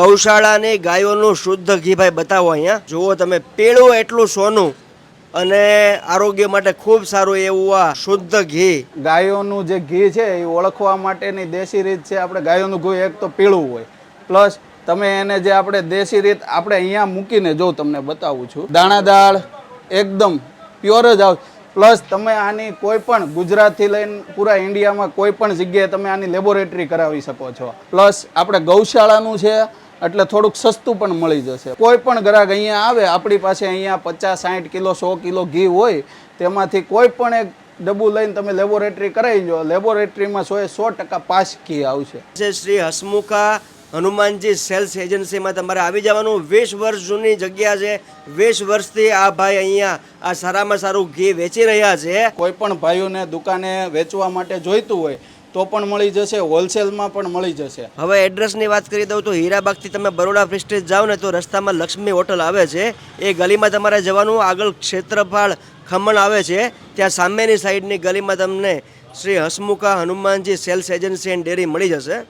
ગૌશાળાની ગાયોનું શુદ્ધ ઘી ભાઈ બતાવો અહીંયા. જુઓ તમે, પીળું એટલું સોનું અને આરોગ્ય માટે ખૂબ સારું એવું આ શુદ્ધ ઘી. ગાયોનું જે ઘી છે એ ઓળખવા માટેની દેશી રીત છે, આપણે ગાયોનું ઘી એક તો પીળું હોય. પ્લસ તમે એને જે આપણે દેશી રીત આપણે અહીંયા મૂકીને જો તમને બતાવું છું. દાણા દાળ એકદમ પ્યોર જ આવે પ્લસ તમે આની કોઈ પણ ગુજરાતથી લઈને પૂરા ઇન્ડિયામાં કોઈ પણ જગ્યાએ તમે આની લેબોરેટરી કરાવી શકો છો. પ્લસ આપણે ગૌશાળાનું છે એટલે થોડુંક સસ્તું પણ મળી જશે. કોઈ પણ ગ્રાહક અહીંયા આવે આપણી પાસે અહીંયા પચાસ સાઠ કિલો સો કિલો ઘી હોય તેમાંથી કોઈ પણ એક ડબ્બું લઈને તમે લેબોરેટરી કરાવી જો લેબોરેટરીમાં સો એ સો ટકા પાસ ઘી આવશે. શ્રી હસમુખા હનુમાનજી સેલ્સ એજન્સીમાં તમારે આવી જવાનું. વીસ વર્ષ જૂની જગ્યા છે. વીસ વર્ષથી આ ભાઈ અહીંયા આ સારામાં સારું ઘી વેચી રહ્યા છે. કોઈ પણ ભાઈઓને દુકાને વેચવા માટે જોઈતું હોય તો પણ મળી જશે, હોલસેલમાં પણ મળી જશે. હવે એડ્રેસની વાત કરી દઉં તો હીરાબાગથી તમે બરોડા પ્રેસ્ટેજ જાઓ ને તો રસ્તામાં લક્ષ્મી હોટલ આવે છે. એ ગલીમાં તમારે જવાનું, આગળ ક્ષેત્રફળ ખમણ આવે છે. ત્યાં સામેની સાઈડની ગલીમાં તમને Shri Hasmukha Hanumanji sales agency and dairy મળી જશે.